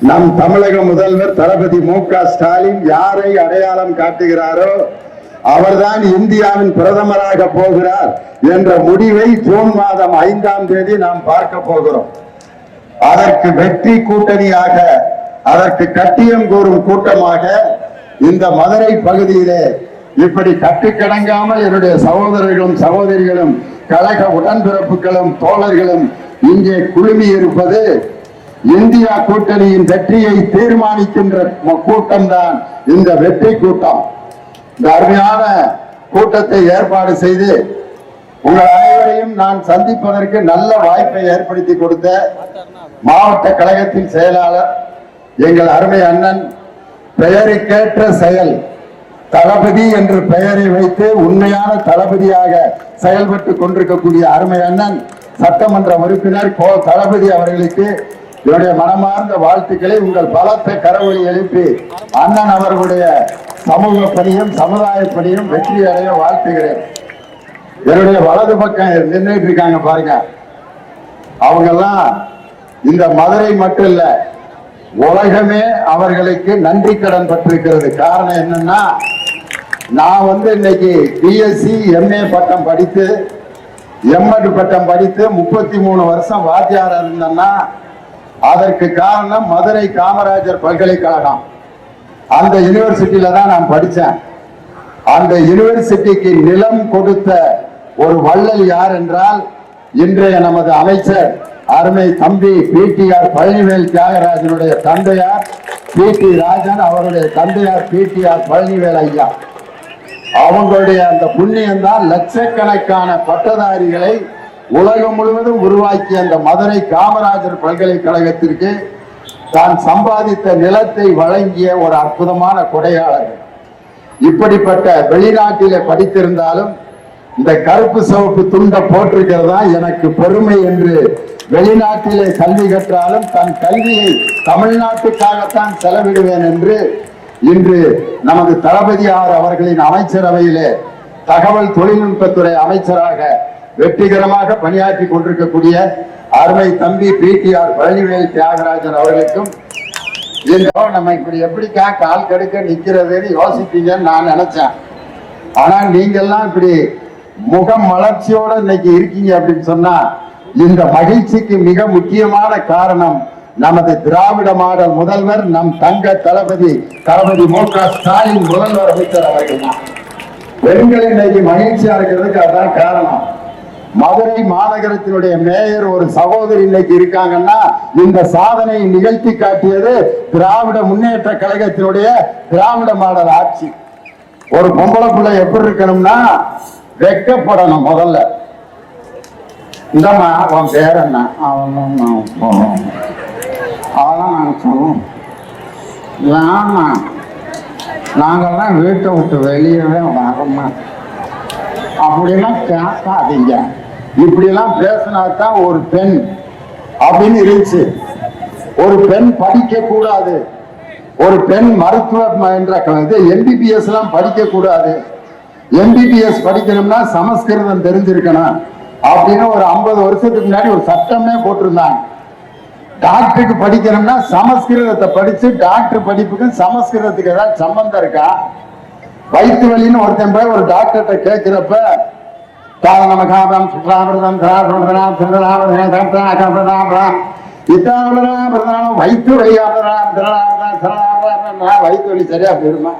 நம் தமிழக முதல்வர் தளபதி மு க ஸ்டாலின் யாரை அடையாளம் காட்டுகிறாரோ அவர்தான் இந்தியாவின் பிரதமராக போகிறார் என்ற முடிவை ஜூன் மாதம் ஐந்தாம் தேதி நாம் பார்க்க போகிறோம். அதற்கு வெற்றி கூட்டணியாக அதற்கு கட்டியம் கூறும் கூட்டமாக இந்த மதுரை பகுதியிலே இப்படி கட்டுக்கடங்காமல் என்னுடைய சகோதரர்களும் சகோதரிகளும் கழக உடன்பிறப்புகளும் தோழர்களும் இங்கே குழுமி இருப்பது இந்தியா கூட்டணியின் வெற்றியை தீர்மானிக்கின்ற கூட்டம் தான் இந்த வெற்றி கூட்டம். இந்த அருமையான கூட்டத்தை ஏற்பாடு செய்து உங்கள் அனைவரையும் நான் சந்திப்பதற்கு நல்ல வாய்ப்பை ஏற்படுத்தி கொடுத்த மாவட்ட கழகத்தின் செயலாளர் எங்கள் அருமை அண்ணன் பெயருக்கேற்ற செயல் தளபதி என்று பெயரை வைத்து உண்மையான தளபதியாக செயல்பட்டு கொண்டிருக்கக்கூடிய அருமை அண்ணன் சட்டமன்ற உறுப்பினர் கோ தளபதி அவர்களுக்கு என்னுடைய மனமார்ந்த வாழ்த்துக்களை உங்கள் பலத்த கரவொலி எழுப்பி அண்ணன் அவர்களுடைய சமூக பணியும் சமுதாய பணியும் வெற்றி அடைய வாழ்த்துகிறேன். என்னுடைய வலது பக்கம் நின்றுட்டு இருக்காங்க பாருங்க. அவங்கெல்லாம் இந்த மதுரை மட்டும் இல்ல உலகமே அவர்களுக்கு நன்றி கடன் பட்டிருக்கிறது. காரணம் என்னன்னா நான் வந்து இன்னைக்கு பிஎஸ்சி எம்ஏ பட்டம் படித்து எம்எட் பட்டம் படித்து முப்பத்தி மூணு வருஷம் வாத்தியாரா இருந்தேன்னா அதற்கு காரணம் மதுரை காமராஜர் பல்கலைக்கழகம். அந்த யூனிவர்சிட்டியில தான் நான் படித்தேன். அந்த யூனிவர்சிட்டிக்கு நிலம் கொடுத்த ஒரு வள்ளல் யார் என்றால் இன்றைய நமது அமைச்சர் அருமை தம்பி பிடிஆர் பழனிவேல் தியாகராஜனுடைய தந்தையார் பி டி ராஜன் அவருடைய தந்தையார் பிடிஆர் பழனிவேல் ஐயா. அவங்களுடைய அந்த புண்ணியம்தான் லட்சக்கணக்கான பட்டதாரிகளை உலகம் முழுவதும் உருவாக்கிய அந்த மதுரை காமராஜர் பல்கலைக்கழகத்திற்கு தான் சம்பாதித்த நிலத்தை வழங்கிய ஒரு அற்புதமான கொடையாளர் இப்படிப்பட்ட வெளிநாட்டில படித்திருந்தாலும் இந்த கருப்பு சிவப்பு துண்டை போட்டிருக்கிறதா எனக்கு பெருமை என்று வெளிநாட்டிலே கல்வி கற்றாலும் தன் கல்வியை தமிழ்நாட்டுக்காகத்தான் செலவிடுவேன் என்று இன்று நமது தளபதியார் அவர்களின் அமைச்சரவையிலே தகவல் தொழில்நுட்பத்துறை அமைச்சராக வெற்றிகரமாக பணியாற்றி கொண்டிருக்கக்கூடிய அருமை தம்பி பிடிஆர் பழனிவேல் தியாகராஜன் அவர்களுக்கும் இந்த நம்ம இப்படி எப்படிக்கா கால் கடுக்க நிக்கிறதுன்னு யோசிப்பீங்கன்னு நான் நினைச்சேன். ஆனா நீங்க எல்லாம் இப்படி முகம் வளர்ச்சியோட இன்னைக்கு இருக்கீங்க அப்படின்னு சொன்னா இந்த மகிழ்ச்சிக்கு மிக முக்கியமான காரணம் நமது திராவிட மாடல் முதல்வர் நம் தங்க தளபதி தளபதி மு க ஸ்டாலின் முதல்வர் அமைச்சர் அவர்கள் தான். பெண்கள் இன்னைக்கு மகிழ்ச்சியா இருக்கிறதுக்கு அதான் காரணம். மதுரை மாநகரத்தினுடைய மேயர் ஒரு சகோதரி இன்னைக்கு இருக்காங்கன்னா இந்த சாதனை நிகழ்த்தி காட்டியது திராவிட முன்னேற்ற கழகத்தினுடைய திராவிட மாடல் ஆட்சி. ஒரு பொம்பளை பிள்ளை எப்படி இருக்கணும்னா வெக்கப்படணும் முதல்ல. இந்தம்மா அவன் பேர் என்ன? அவன் அவெல்லாம் சொல்லுவோம் ஏன்னா நாங்கள்லாம் வீட்டை விட்டு வெளியவே வரமா அப்படிலாம் கேட்காதீங்க. இப்படிலாம் பேசினா தான் ஒரு பெண் அப்படின்னு இருந்துச்சு. ஒரு பெண் படிக்க கூடாது ஒரு பெண் மருத்துவ என்ற இது எம்பிபிஎஸ் எல்லாம் படிக்க கூடாது எம்பிபிஎஸ் படிக்கணும்னா சமஸ்கிருதம் தெரிஞ்சிருக்கணும் அப்படின்னு ஒரு ஐம்பது வருஷத்துக்கு முன்னாடி ஒரு சட்டமே போட்டிருந்தாங்க. டாக்டருக்கு படிக்கணும்னா சமஸ்கிருதத்தை படிச்சு டாக்டர் படிப்புக்கும் சமஸ்கிருதத்துக்கு ஏதாவது சம்பந்தம் இருக்கா? வயிற்று வலின்னு ஒருத்தன் போய் ஒரு டாக்டர்கிட்ட கேட்கிறப்ப தாரணமகாபம் சுக்லாமிரதம் பிரதானம் சுந்தராமிரதம் இத்தாமிரதம் வயிற்று வலியாமிரதம் வைத்து வழி சரியா போயிருமா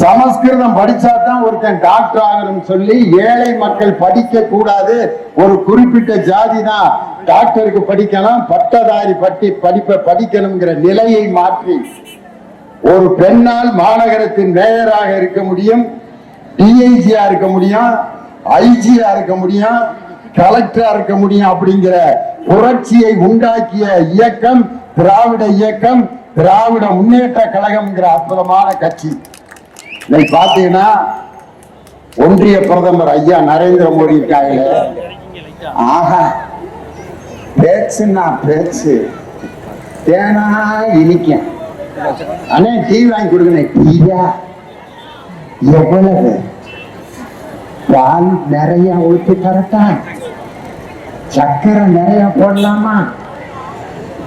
சமஸ்கிருதம் படிச்சா தான் ஒருத்தன் டாக்டர் ஆகணும்னு சொல்லி ஏழை மக்கள் படிக்க கூடாது ஒரு குறிப்பிட்ட ஜாதி தான் டாக்டருக்கு படிக்கலாம். பட்டதாரி பட்டி படிப்பை படிக்கணுங்கிற நிலையை மாற்றி ஒரு பெண்ணால் மாநகரத்தின் மேயராக இருக்க முடியும். டிஐஜியா இருக்க முடியும். ஐஜியா இருக்க முடியும் கலெக்டரா இருக்க முடியும் அப்படிங்கிற புரட்சியை உண்டாக்கிய இயக்கம் திராவிட இயக்கம் திராவிட முன்னேற்ற கழகம்ங்கிற அற்புதமான கட்சி. இன்னைக்கு பாத்தீங்கன்னா ஒன்றிய பிரதமர் ஐயா நரேந்திர மோடி இருக்காங்க ஆஹா பேச்சுன்னா பேச்சு. தேனா இனிக்கும். அண்ணே டீ வாங்கி கொடுங்க டீயா? எவ்வளவு? பால் நிறைய ஊத்தி தரட்டா சக்கரை நிறைய போடலாமா?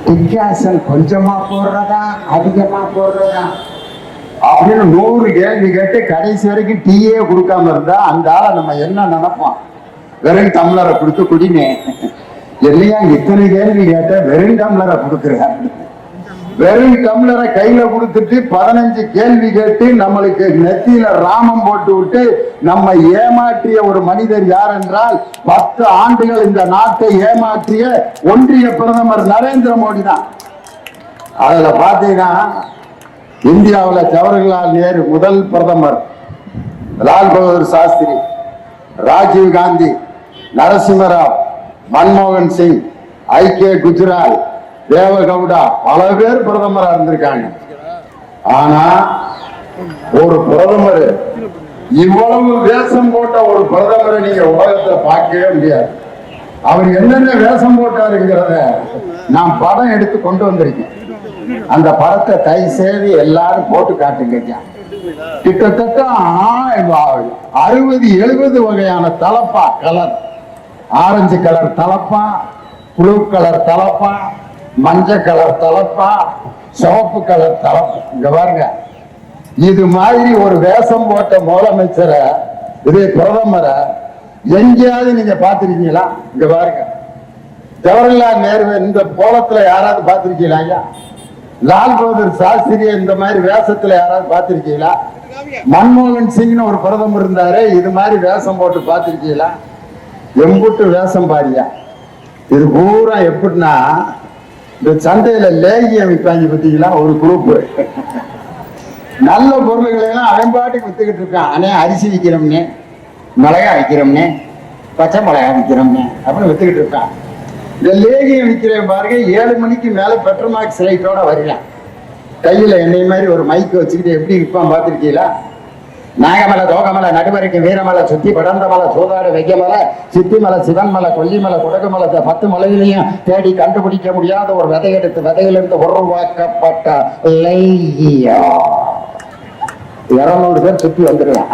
டிக்காசன் கொஞ்சமா போடுறதா அதிகமா போடுறதா? அப்படின்னு நூறு கேள்வி கேட்டு கடைசி வரைக்கும் டீயே கொடுக்காம இருந்தா அந்த ஆளை நம்ம என்ன நினைப்போம்? வெறும் டம்ளரை கொடுத்து குடினே இல்லையா? இத்தனை கேள்வி கேட்ட வெறும் டம்ளரை கொடுக்குறாரு. வெறும் டம்ளரை கையில கொடுத்துட்டு பதினஞ்சு கேள்வி கேட்டு நம்மளுக்கு நெத்தியில ராமம் போட்டு விட்டு நம்ம ஏமாற்றிய ஒரு மனிதர் யார் என்றால் பத்து ஆண்டுகள் இந்த நாட்டை ஏமாற்றிய ஒன்றிய பிரதமர் நரேந்திர மோடி தான். அதுல பாத்தீங்கன்னா இந்தியாவில் ஜவஹர்லால் நேரு முதல் பிரதமர் லால் பகதூர் சாஸ்திரி ராஜீவ் காந்தி நரசிம்மராவ் மன்மோகன் சிங் ஐ கே தேவகவுடா பல பேர் பிரதமரா இருந்திருக்காங்க. ஆனா ஒரு பிரதமர் இவ்வளவு வேஷம் போட்ட ஒரு பிரதமரை நீங்க உலகத்துல பார்க்கவே முடியாது. அவர் என்னென்ன வேஷம் போட்டாருங்கிறத நான் படம் எடுத்து கொண்டு வந்திருக்கேன். அந்த படத்தை கை செய்து எல்லாரும் போட்டு காட்டுங்க கிட்டத்தட்ட அறுபது எழுபது வகையான தலப்பா கலர். ஆரஞ்சு கலர் தலப்பா ப்ளூ கலர் தலப்பா மஞ்சள் கலர் தலப்பா சிவப்பு கலர் தலப்பா இங்க பாருங்க. இது மாதிரி ஒரு வேஷம் போட்ட முதலமைச்சரை இதே பிரதமரை எங்கேயாவது நீங்க பாத்திருக்கீங்களா இங்க பாருங்க. ஜவஹர்லால் நேரு இந்த கோலத்துல யாராவது பாத்திருக்கீங்களா ஐயா? லால் பகதூர் சாஸ்திரியை இந்த மாதிரி வேஷத்துல யாராவது பாத்திருக்கீங்களா மன்மோகன் சிங்னு ஒரு பிரதமர் இருந்தாரு இது மாதிரி வேஷம் போட்டு பாத்திருக்கீங்களா எம்புட்டு வேஷம் பாரியா இது பூரா எப்படின்னா இந்த சந்தையில லேகியம் விற்பாங்க பார்த்தீங்களா? ஒரு குரூப் நல்ல பொருள்களை எல்லாம் அவன் பாட்டுக்கு வித்துக்கிட்டு இருக்கான். அண்ணே அரிசி விற்கிறோம்னே மிளகா விற்கிறோம்னே பச்சை மிளகா விற்கிறோம்னே அப்படின்னு வித்துக்கிட்டு இருக்கான். இந்த லேகியம் விற்கிறேன் பாருங்க ஏழு மணிக்கு மேல பெட்ரோமாக்ஸ் லைட்டோட வருகிறான் கையில என்னை மாதிரி ஒரு மைக் வச்சுக்கிட்டு எப்படி விற்பான் பார்த்துருக்கீங்களா? நாகமலை தோகமலை நடுவரைக்கும் வீரமலை சுத்தி படர்ந்த மலை சூதாடு வெய்யமலை சித்திமலை சிவன்மலை கொல்லிமலை குடகுமலை பத்து மலையிலையும் தேடி கண்டுபிடிக்க முடியாத ஒரு விதை எடுத்து விதையிலிருந்து உருவாக்கப்பட்ட லையா இருநூறு பேர் சுத்தி வந்துடலாம்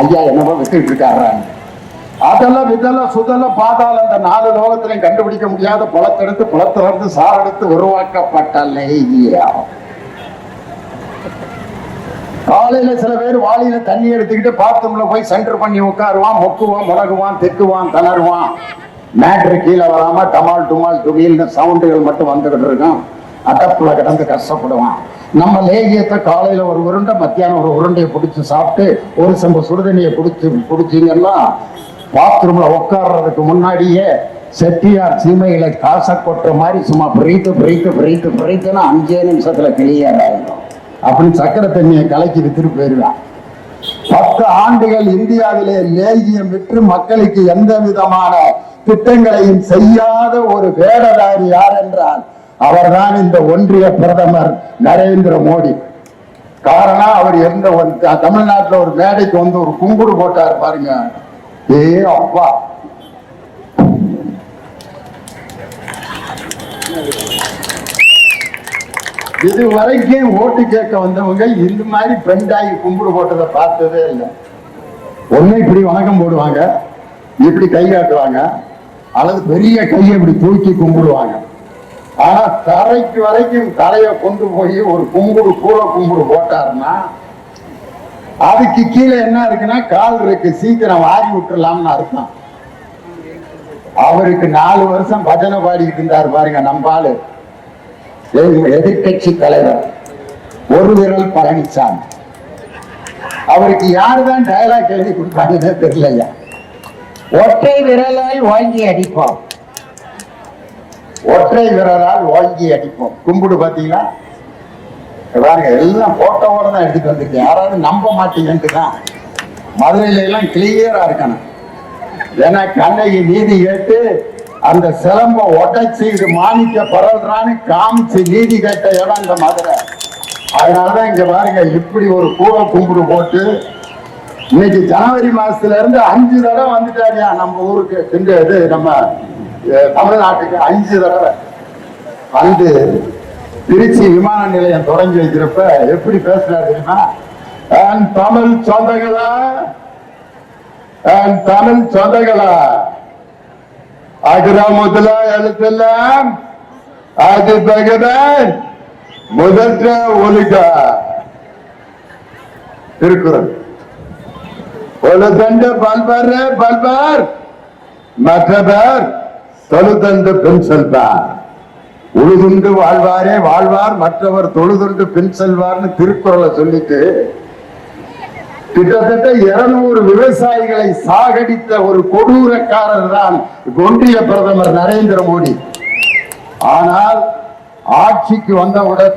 ஐயா என்னவோ வித்துட்டு இருக்காரு? அதெல்லாம் இதெல்லாம் சுதெல்லாம் பாதாள அந்த நாலு லோகத்திலையும் கண்டுபிடிக்க முடியாத பழத்தெடுத்து பழத்திலிருந்து சாரெடுத்து உருவாக்கப்பட்ட லையா காலையில சில பேர் வாளியில தண்ணி எடுத்துக்கிட்டு பாத்ரூம்ல போய் சென்டர் பண்ணி உட்காருவான் மொக்குவான் முழகுவான் தெக்குவான் தளருவான். மேட்ரு கீழே வராம டமால் டுமால் துகில்னு சவுண்டுகள் மட்டும் வந்துகிட்டு இருக்கும். அடப்புல கிடந்து கஷ்டப்படுவான். நம்ம லேகியத்தை காலையில ஒரு உருண்டை மத்தியானம் ஒரு உருண்டையை பிடிச்சி சாப்பிட்டு ஒரு சம்ப சுடுதண்ணியை பிடிச்சி பிடிச்சிங்கன்னா பாத்ரூம்ல உட்கார்றதுக்கு முன்னாடியே செட்டியார் சீமைகளை காசை கொட்டுற மாதிரி சும்மா பிரீத்து பிரீத்து பிரீத்து பிரீத்துன்னு அஞ்சே நிமிஷத்துல கிளியர் ஆயிடும். அப்படின்னு சக்கரை தண்ணியை கலக்கி வித்துட்டு போயிடுவான் பத்து ஆண்டுகள் இந்தியாவிலே லேகியம் விற்று மக்களுக்கு எந்த விதமான திட்டங்களையும் செய்யாத ஒரு வேடதாரி யார் என்றால் அவர்தான் இந்த ஒன்றிய பிரதமர் நரேந்திர மோடி. காரணம் அவர் எந்த ஒரு தமிழ்நாட்டில் தமிழ்நாட்டுல ஒரு மேடைக்கு வந்து ஒரு குங்குடு போட்டார் பாருங்க. ஏ அப்பா. இது வரைக்கும் ஓட்டு கேட்க வந்தவங்க இந்த மாதிரி பெண்டாகி கும்பிடு போட்டதை பார்த்ததே இல்லை. ஒன்று இப்படி வணக்கம் போடுவாங்க இப்படி கை காட்டுவாங்க அல்லது பெரிய கையை இப்படி தூக்கி கும்பிடுவாங்க. ஆனா தரைக்கு வரைக்கும் தரையை கொண்டு போய் ஒரு கும்புடு கூல கும்புடு போட்டாருன்னா அதுக்கு கீழே என்ன இருக்குன்னா கால் இருக்கு சீக்கிரம் வாரி விட்டுலாம்னு அர்த்தம். அவருக்கு நாலு வருஷம் பஜனை பாடிக்கிட்டு இருந்தார் பாருங்க நம்பாலு எதிர்கட்சி தலைவர் ஒரு விரல் பழனிசாமி அவருக்கு யாருதான் டயலாக் எழுதி கொடுப்பாங்கன்னு தெரியலையா? ஒற்றை விரலால் வாங்கி அடிப்போம். ஒற்றை விரலால் வாங்கி அடிப்போம். கும்பிடு பாத்தீங்களா பாருங்க எல்லாம் போட்டோவோட தான் எடுத்துட்டு வந்திருக்கேன். யாராவது நம்ப மாட்டீங்கன்ட்டு தான் மதுரையில எல்லாம் கிளியரா இருக்கணும். ஏன்னா கண்ணகி நீதி கேட்டு அந்த சிலம்ப உடைச்சு இது மாணிக்க பரல்றான்னு காமிச்சு நீதி கேட்ட இடம் இந்த மதுரை. அதனாலதான் இங்க பாருங்க இப்படி ஒரு கூவ கும்பிடு போட்டு இன்னைக்கு ஜனவரி மாசத்துல இருந்து அஞ்சு தடவை வந்துட்டாரியா நம்ம ஊருக்கு. இந்த இது நம்ம தமிழ்நாட்டுக்கு அஞ்சு தடவை. வந்து திருச்சி விமான நிலையம் தொடங்கி வைக்கிறப்ப எப்படி பேசுறாரு தெரியுமா? "என் தமிழ் சொந்தங்களா? என் தமிழ் சொந்தங்களா? அகிரா முதல எழுத்தெல்லாம் அது தகதான் முதற்ற ஒழுக. திருக்குறள். ஒழுதண்ட பல்பார் பல்பார் மற்றவர் தொழுதண்டு பின் செல்வார் உழுதுண்டு வாழ்வாரே வாழ்வார் மற்றவர் தொழுதுண்டு பின் செல்வார்னு திருக்குறளை சொல்லிட்டு கிட்டத்தட்ட இருநூறு விவசாயிகளை சாகடித்த ஒரு கொடூரக்காரர் தான் ஒன்றிய பிரதமர் நரேந்திர மோடி. ஆனால் ஆட்சிக்கு வந்தவுடன்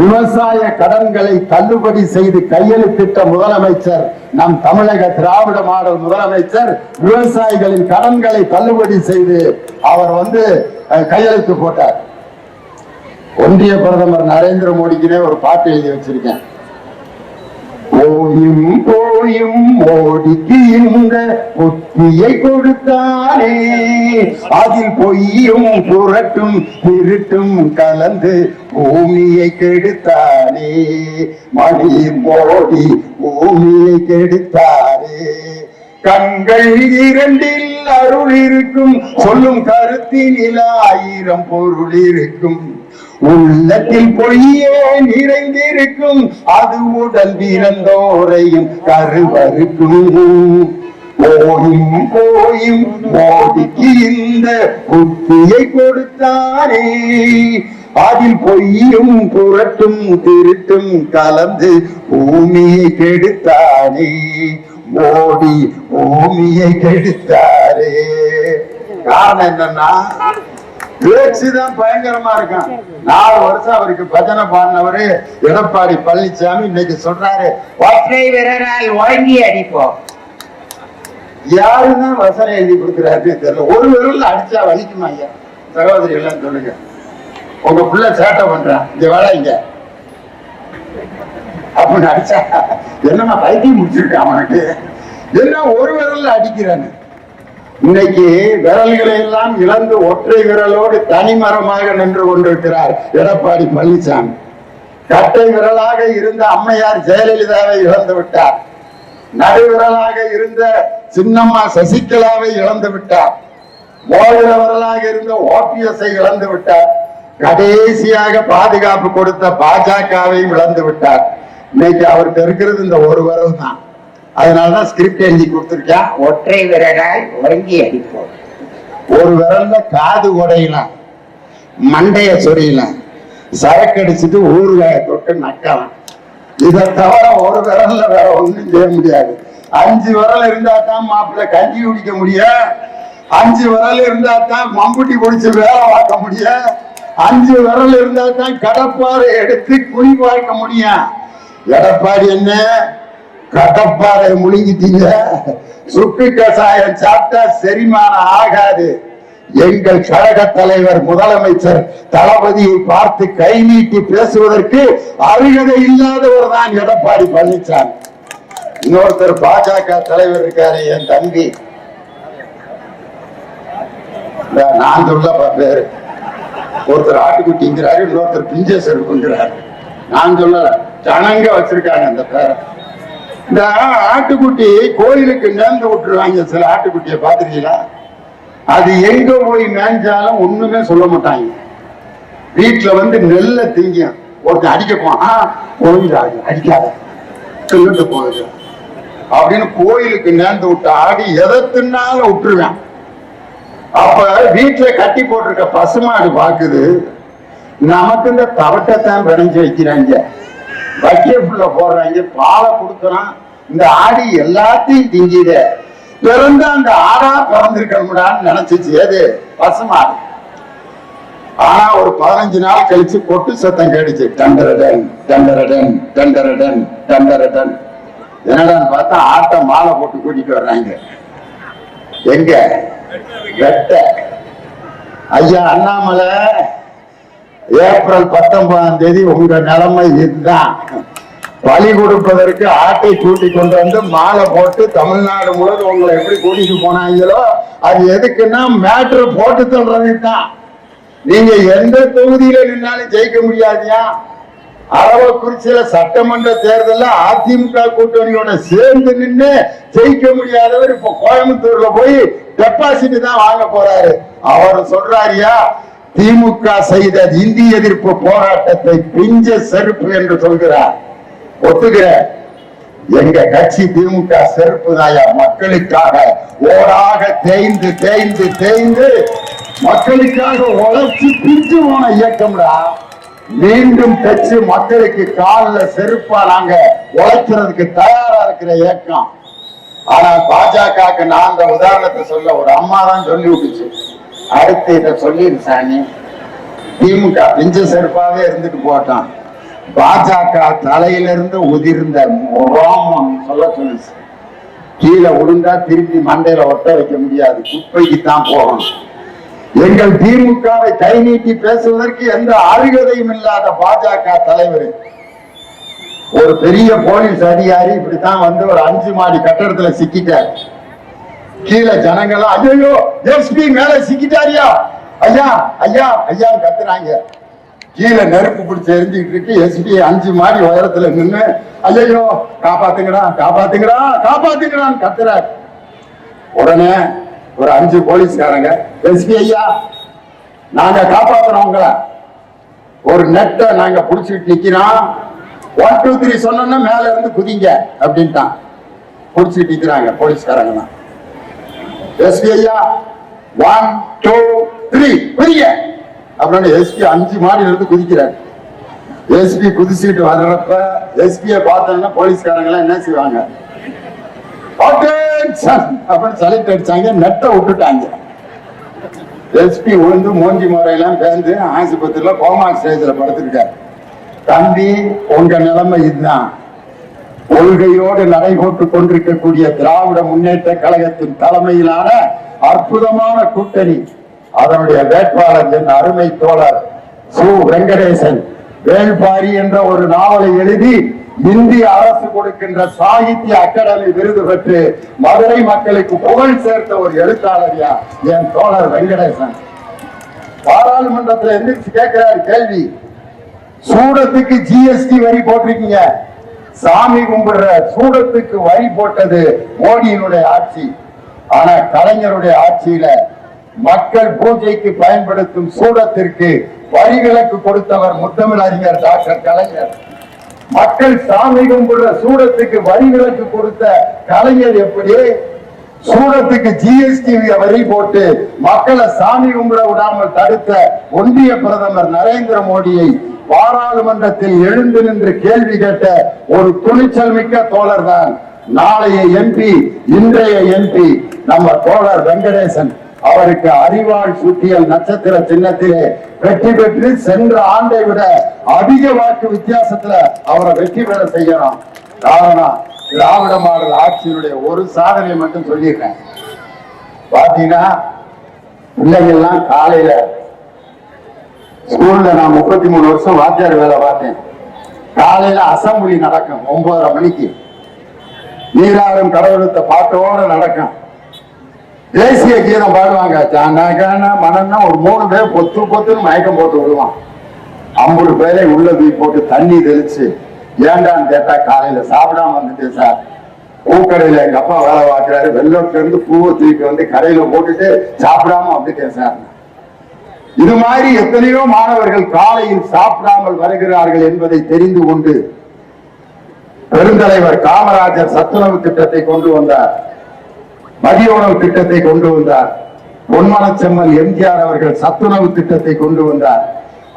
விவசாய கடன்களை தள்ளுபடி செய்து கையெழுத்திட்ட முதலமைச்சர் நம் தமிழக திராவிட மாடல் முதலமைச்சர் விவசாயிகளின் கடன்களை தள்ளுபடி செய்து அவர் வந்து கையெழுத்து போட்டார். ஒன்றிய பிரதமர் நரேந்திர மோடிக்குனே ஒரு பாட்டு எழுதி வச்சிருக்கேன். போயும் போயும் மோடிக்கு இந்த புத்தியை கொடுத்தானே. அதில் பொய்யும் புரட்டும் திருட்டும் கலந்து பூமியை கெடுத்தானே. மணி மோடி பூமியை கெடுத்தாரே. கண்கள் இரண்டில் அருள் இருக்கும். சொல்லும் கருத்தினில் ஆயிரம் பொருள் இருக்கும். உள்ளத்தில் பொய்யே நிறைந்திருக்கும் அது உடல் வீரந்தோரையும் கருவறுக்கும். போயும் போயும் மோதிக்கு இந்த புத்தியை கொடுத்தானே. அதில் பொய்யும் புரட்டும் திருட்டும் கலந்து பூமியை கெடுத்தானே. மோடி பூமியை கெடுத்தாரே. காரணம் என்னன்னா பேச்சுதான் பயங்கரமா இருக்கான். நாலு வருஷம் அவருக்கு பஜனை பாடினவரு எடப்பாடி பழனிசாமி இன்னைக்கு சொல்றாரு ஒற்றை விரலால் வாங்கி அடிப்போம். யாருதான் வசனம் எழுதி கொடுக்குறாருன்னு தெரியல. ஒரு விரல்ல அடிச்சா வலிக்குமா ஐயா? சகோதரி எல்லாம் சொல்லுங்க. உங்க புள்ள சேட்டை பண்றான் இங்க வேலை இங்க. அப்படின்னு அடிச்சா என்னமா பைத்தியம் முடிச்சிருக்கான் அவனுக்கு? என்ன ஒரு விரல்ல அடிக்கிறான்னு? இன்னைக்கு விரல்களை எல்லாம் இழந்து ஒற்றை விரலோடு தனிமரமாக நின்று கொண்டிருக்கிறார் எடப்பாடி பழனிசாமி. கட்டை விரலாக இருந்த அம்மையார் ஜெயலலிதாவை இழந்து விட்டார். நடுவிரலாக இருந்த சின்னம்மா சசிகலாவை இழந்து விட்டார். மோதிர விரலாக இருந்த ஓபிஎஸ்ஐ இழந்து விட்டார். கடைசியாக பாதுகாப்பு கொடுத்த பாஜகவை இழந்து விட்டார். இன்னைக்கு அவருக்கு இருக்கிறது இந்த ஒரு வரவு தான் அதனாலதான் ஸ்கிரிப்ட் எழுதி கொடுத்துருக்கேன் ஒற்றை விரலால் உறங்கி அடிப்போம். ஒரு விரல்ல காது உடையலாம் மண்டைய சொரியலாம் சரக்கு அடிச்சுட்டு ஊறுகாய தொட்டு நக்கலாம். இதை தவிர ஒரு விரல்ல வேற ஒண்ணும் செய்ய முடியாது. அஞ்சு விரல் இருந்தா தான் மாப்பிள்ள கஞ்சி குடிக்க முடியும். அஞ்சு விரல் இருந்தா தான் மம்புட்டி குடிச்சு வேலை பார்க்க முடியும். அஞ்சு விரல் இருந்தா தான் கடப்பாறை எடுத்து குழி பார்க்க முடியும். எடப்பாடி என்ன கடப்பாறை முழுங்கிட்டீங்க சுக்கு கசாயம் சாப்பிட்டா செரிமானம் ஆகாது. எங்கள் கழக தலைவர் முதலமைச்சர் தளபதியை பார்த்து கை நீட்டி பேசுவதற்கு அருகதை இல்லாதவர் தான் எடப்பாடி பழனிசாமி இன்னொருத்தர் பாஜக தலைவர் இருக்காரு என் தம்பி. நான் சொல்ல பேரு. ஒருத்தர் ஆட்டுக்குட்டிங்கிறாரு இன்னொருத்தர் பிஞ்சேசருக்குங்கிறாரு நான் சொல்லல ஜனங்க வச்சிருக்காங்க அந்த பேரை. இந்த ஆட்டுக்குட்டி கோயிலுக்கு நேர்ந்து விட்டுருவாங்க சில ஆட்டுக்குட்டியை பார்த்துருக்கீங்களா? அது எங்க போய் மேய்ஞ்சாலும் ஒண்ணுமே சொல்ல மாட்டாங்க. வீட்டுல வந்து நெல்லை திங்கும் ஒருத்தன் அடிக்க போனா கோயிலாது அடிக்காத. சொல்லிட்டு போகுது அப்படின்னு கோயிலுக்கு நேர்ந்து விட்ட ஆடி எதை தின்னாலும் விட்டுருவேன். அப்ப வீட்டுல கட்டி போட்டிருக்க பசுமாடு பாக்குது நமக்கு இந்த தவட்டத்தான் பிணைஞ்சு வைக்கிறாங்க. வைக்கப்புள்ள போடுறாங்க பாலை கொடுக்குறான் இந்த ஆடி எல்லாத்தையும் திங்கிட பிறந்த அந்த ஆடா பிறந்திருக்கணும்டான்னு நினைச்சிச்சு. எது பசுமாடு. ஆனா ஒரு பதினஞ்சு நாள் கழிச்சு கொட்டு சத்தம் கேடுச்சு டண்டரடன் டண்டரடன் டண்டரடன் டண்டரடன் என்னடான்னு பார்த்தா ஆட்டை மாலை போட்டு கூட்டிட்டு வர்றாங்க. எங்க? வெட்ட. ஐயா அண்ணாமலை. ஏப்ரல் பத்தொன்பதாம் தேதி உங்க நிலைமை இதுதான். பலி கொடுப்பதற்கு ஆட்டை கூட்டி கொண்டு வந்து மாலை போட்டு தமிழ்நாடு முழுவதும் உங்களை எப்படி கூட்டிட்டு போனாங்களோ அது எதுக்குன்னா மேட்ரு போட்டு சொல்றது தான் நீங்க எந்த தொகுதியில நின்னாலும் ஜெயிக்க முடியாதியா? அரவக்குறிச்சியில சட்டமன்ற தேர்தலில் அதிமுக கூட்டணியோட சேர்ந்து நின்று ஜெயிக்க முடியாதவர் இப்ப கோயம்புத்தூர்ல போய் டெபாசிட் தான் வாங்க போறாரு. அவர் சொல்றாருயா திமுக செய்த இந்தி எதிர்ப்பு போராட்டத்தை பிஞ்ச செருப்பு என்று சொல்கிறார். ஒத்துக்கிற? எங்க கட்சி திமுக செருப்பு தாயா மக்களுக்காக ஓராக தேய்ந்து தேய்ந்து தேய்ந்து மக்களுக்காக உழைச்சி பிஞ்சு போன இயக்கம்டா. மீண்டும் பெற்று மக்களுக்கு காலில் செருப்பா நாங்க உழைக்கிறதுக்கு தயாரா இருக்கிற இயக்கம். ஆனா பாஜகவுக்கு நான் அந்த உதாரணத்தை சொல்ல ஒரு அம்மா தான் சொல்லி விட்டுச்சு. அடுத்து இதை சொல்லிடு சாமி. திமுக பிஞ்ச செருப்பாவே இருந்துட்டு போட்டான். பாஜக தலையிலிருந்து உதிர்ந்த ரோமம் சொல்ல சொல்லுச்சு கீழே விழுந்தா திருப்பி மண்டையில ஒட்ட வைக்க முடியாது. குப்பைக்கு தான் போகணும். எங்கள் திமுகவை கை நீட்டி பேசுவதற்கு எந்த அருகதையும் இல்லாத பாஜக தலைவர். ஒரு பெரிய போலீஸ் அதிகாரி இப்படித்தான் வந்து ஒரு அஞ்சு மாடி கட்டடத்துல சிக்கிட்டார். கீழே ஜனங்கள்லாம் ஐயோ எஸ்பி மேல சிக்கிட்டாரியா? ஐயா ஐயா ஐயா கத்துறாங்க. கீழே நெருப்பு பிடிச்சி எரிஞ்சுக்கிட்டு இருக்கு. எஸ்பி அஞ்சு மாடி உயரத்துல நின்று ஐயோ காப்பாத்துங்கடா காப்பாத்துங்கடா காப்பாத்துங்கடான்னு கத்துறார். உடனே ஒரு அஞ்சு போலீஸ்காரங்க எஸ்பி ஐயா நாங்க காப்பாத்துறோம் உங்களை. ஒரு நெட்டை நாங்க புடிச்சிட்டு நிக்கிறோம். ஒன் டூ த்ரீ சொன்னோம்னா மேல இருந்து குதிங்க அப்படின்ட்டான். புடிச்சுட்டு நிக்கிறாங்க போலீஸ்காரங்க தான் எஸ்பி ஐயா ஒன் டூ த்ரீ குதிங்க அப்படின்னு எஸ்பி அஞ்சு மாடியில இருந்து குதிக்கிறார் எஸ்பி குதிச்சுட்டு வர்றப்ப எஸ்பியை பார்த்தோன்னா போலீஸ்காரங்க எல்லாம் என்ன செய்வாங்க? அப்படின்னு சலிட்டு அடிச்சாங்க நெட்டை விட்டுட்டாங்க. எஸ்பி விழுந்து மூஞ்சி முறையெல்லாம் பேர்ந்து ஆஸ்பத்திரியில கோமா ஸ்டேஜில் படுத்திருக்காரு தம்பி உங்க நிலைமை இதுதான். கொள்கையோடு நடைபோட்டுக் கொண்டிருக்கக்கூடிய திராவிட முன்னேற்ற கழகத்தின் தலைமையிலான அற்புதமான கூட்டணி. அதனுடைய வேட்பாளர் என் அருமை தோழர் சு. வெங்கடேசன். வேள்பாரி என்ற ஒரு நாவலை எழுதி இந்திய அரசு கொடுக்கின்ற சாகித்ய அகாடமி விருது பெற்று மதுரை மக்களுக்கு புகழ் சேர்த்த ஒரு எழுத்தாளரியா என் தோழர் வெங்கடேசன். பாராளுமன்றத்தில் எந்திரிச்சு கேட்கிறார் கேள்வி. சூடத்துக்கு ஜிஎஸ்டி வரி போட்டிருக்கீங்க. சாமி கும்பிடுற சூடத்துக்கு வழி போட்டது மோடியினுடைய ஆட்சி. ஆனா கலைஞருடைய ஆட்சியில மக்கள் பூஜைக்கு பயன்படுத்தும் சூடத்திற்கு வரிவிலக்கு கொடுத்தவர் முத்தமிழ் அறிஞர் டாக்டர் கலைஞர். மக்கள் சாமி கும்பிடுற சூடத்துக்கு வரிவிலக்கு கொடுத்த கலைஞர் எப்படி? சூடத்துக்கு ஜிஎஸ்டி வரி போட்டு மக்களை சாமி கும்பிட விடாமல் தடுத்த ஒன்றிய பிரதமர் நரேந்திர மோடியை பாராளுமன்றத்தில் எழுந்து நின்று கேள்வி கேட்ட ஒரு துணிச்சல் மிக்க தோழர் தான் நாளைய எம்பி இன்றைய எம்பி நம்ம தோழர் வெங்கடேசன். அவருக்கு அறிவாள் சுத்தியல் நட்சத்திர சின்னத்திலே வெற்றி பெற்று சென்ற ஆண்டை விட அதிக வாக்கு வித்தியாசத்துல அவரை வெற்றி பெற செய்யணும் காரணம் திராவிட மாடல் ஆட்சியினுடைய ஒரு சாதனை மட்டும் சொல்லியிருக்கேன். பாத்தீங்கன்னா பிள்ளைங்கள்லாம் காலையில ஸ்கூல்ல நான் முப்பத்தி மூணு வருஷம் வாத்தியார் வேலை பார்த்தேன். காலையில அசம்பிளி நடக்கும் ஒன்பதரை மணிக்கு. நீராறும் கடவுளத்தை பாட்டோட நடக்கும். தேசிய கீதம் பாடுவாங்க ஜான மனன்னா ஒரு மூணு பேர் பொத்து பொத்துன்னு மயக்கம் போட்டு விடுவான். ஐம்பது பேரை உள்ள தூக்கி போட்டு தண்ணி தெளிச்சு ஏண்டான்னு கேட்டா காலையில சாப்பிடாம வந்துட்டேன் சார். பூக்கடையில எங்க அப்பா வேலை பார்க்கிறாரு வெள்ளத்துல இருந்து பூவை தூக்கி வந்து கடையில போட்டுட்டு சாப்பிடாம வந்துட்டேன் சார். இது மாதிரி எத்தனையோ மாணவர்கள் காலையில் சாப்பிடாமல் வருகிறார்கள் என்பதை தெரிந்து கொண்டு பெருந்தலைவர் காமராஜர் சத்துணவு திட்டத்தை கொண்டு வந்தார். மதிய உணவு திட்டத்தை கொண்டு வந்தார். பொன்மனச்செம்மல் எம்ஜிஆர் அவர்கள் சத்துணவு திட்டத்தை கொண்டு வந்தார்.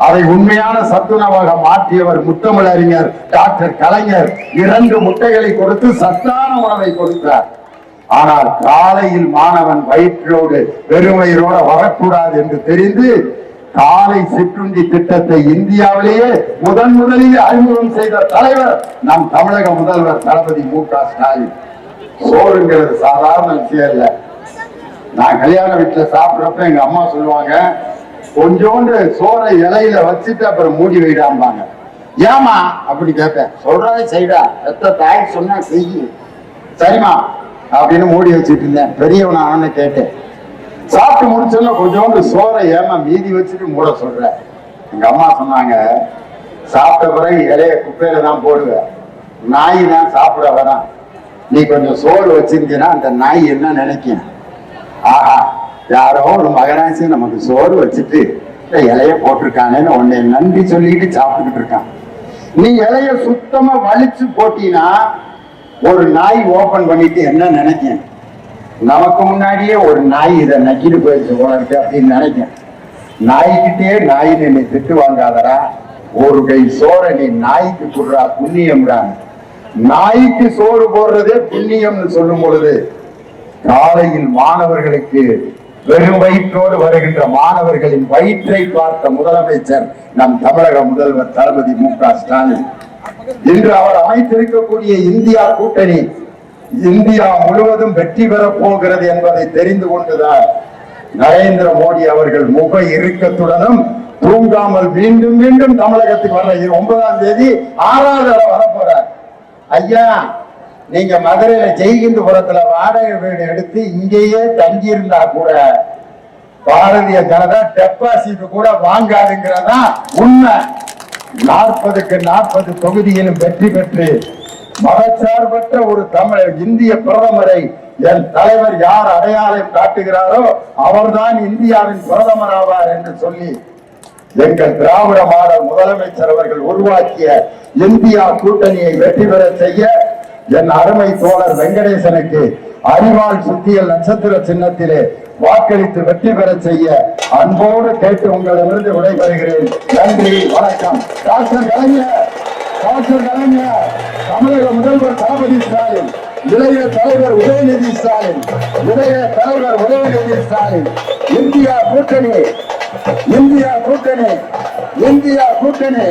அதை உண்மையான சத்துணவாக மாற்றியவர் முத்தமிழறிஞர் டாக்டர் கலைஞர். இரண்டு முட்டைகளை கொடுத்து சத்தான உணவை கொடுத்தார். ஆனால் காலையில் மாணவன் வயிற்றோடு வெறுமையோட வரக்கூடாது என்று தெரிந்து காலை சிற்றுண்டி திட்டத்தை இந்தியாவிலேயே முதன் முதலில் அறிமுகம் செய்த தலைவர் நம் தமிழக முதல்வர் தளபதி மு க ஸ்டாலின். சோறுங்கிறது சாதாரண விஷயம் இல்ல. நான் கல்யாண வீட்டுல சாப்பிட்றப்ப எங்க அம்மா சொல்லுவாங்க கொஞ்சோண்டு சோறை இலையில வச்சுட்டு அப்புறம் மூடி வைடாம்பாங்க. ஏமா அப்படி கேட்பேன் சொல்றதை செய்டா. எத்த தாய் சொன்னா செய்யு. சரிமா அப்படின்னு மூடி வச்சுட்டு இருந்தேன். பெரியவன் ஆனு கேட்டேன். சாப்பிட்டு முடிச்சோன்னா கொஞ்சோண்டு சோறை ஏமா மீதி வச்சுட்டு மூட சொல்ற. எங்க அம்மா சொன்னாங்க சாப்பிட்ட பிறகு இலைய குப்பையில தான் போடுவேன் நாய் தான் சாப்பிட வரான். நீ கொஞ்சம் சோறு வச்சிருந்தீன்னா அந்த நாய் என்ன நினைக்கும்? ஆஹா யாரோ ஒரு மகராசி நமக்கு சோறு வச்சுட்டு இலைய போட்டிருக்கானேன்னு உன்னை நன்றி சொல்லிட்டு சாப்பிட்டுக்கிட்டு இருக்கான். நீ இலைய சுத்தமா வலிச்சு போட்டீன்னா ஒரு நாய் ஓபன் பண்ணிட்டு என்ன நினைக்கேன் நமக்கு முன்னாடியே ஒரு நாய் இதை நக்கிட்டு போயிடுச்சு உனக்கு அப்படின்னு நினைக்கேன் நாய்கிட்டே நாய் என்னை திட்டு வாங்காதடா. ஒரு கை சோற நீ நாய்க்கு சொல்றா புண்ணியம்டா நாய்க்கு சோறு போடுறதே புண்ணியம்னு சொல்லும் பொழுது காலையில் மாணவர்களுக்கு வெறும் வயிற்றோடு வருகின்ற மாணவர்களின் வயிற்றை பார்த்த முதலமைச்சர் நம் தமிழக முதல்வர் தளபதி மு க ஸ்டாலின். இன்று அவர் அமைத்திருக்கக்கூடிய இந்தியா கூட்டணி இந்தியா முழுவதும் வெற்றி பெறப் போகிறது என்பதை தெரிந்து கொண்டுதான் நரேந்திர மோடி அவர்கள் முக இறுக்கத்துடனும் தூங்காமல் மீண்டும் மீண்டும் தமிழகத்துக்கு வர ஒன்பதாம் தேதி ஆறாவது வரப்போறார். ஐயா நீங்க மதுரையில ஜெய்கிந்தபுரத்துல வாடகை வீடு எடுத்து இங்கேயே தங்கி இருந்தா கூட பாரதிய ஜனதா டெபாசிட் கூட வாங்காதுங்கிறதா உண்மை. நாற்பதுக்கு நாற்பது தொகுதியிலும் வெற்றி பெற்று மதச்சார்பற்ற ஒரு தமிழ் இந்திய பிரதமரை என் தலைவர் யார் அடையாளம் காட்டுகிறாரோ அவர்தான் இந்தியாவின் பிரதமர் ஆவார் என்று சொல்லி எங்கள் திராவிட மாடல் முதலமைச்சர் அவர்கள் உருவாக்கிய இந்தியா கூட்டணியை வெற்றி பெற செய்ய என் அருமை தோழர் வெங்கடேசனுக்கு அறிவால் சுத்தியல் நட்சத்திர சின்னத்திலே வாக்களித்து வெற்றி பெற செய்ய அன்போடு கேட்டு உங்களிடமிருந்து விடைபெறுகிறேன். நன்றி வணக்கம். டாக்டர் கலைஞர் டாக்டர் கலைஞர் தமிழக முதல்வர் தளபதி ஸ்டாலின் இளைய தலைவர் உதயநிதி ஸ்டாலின் இளைய தலைவர் உதயநிதி ஸ்டாலின் இந்தியா கூட்டணி இந்தியா கூட்டணி இந்தியா கூட்டணி.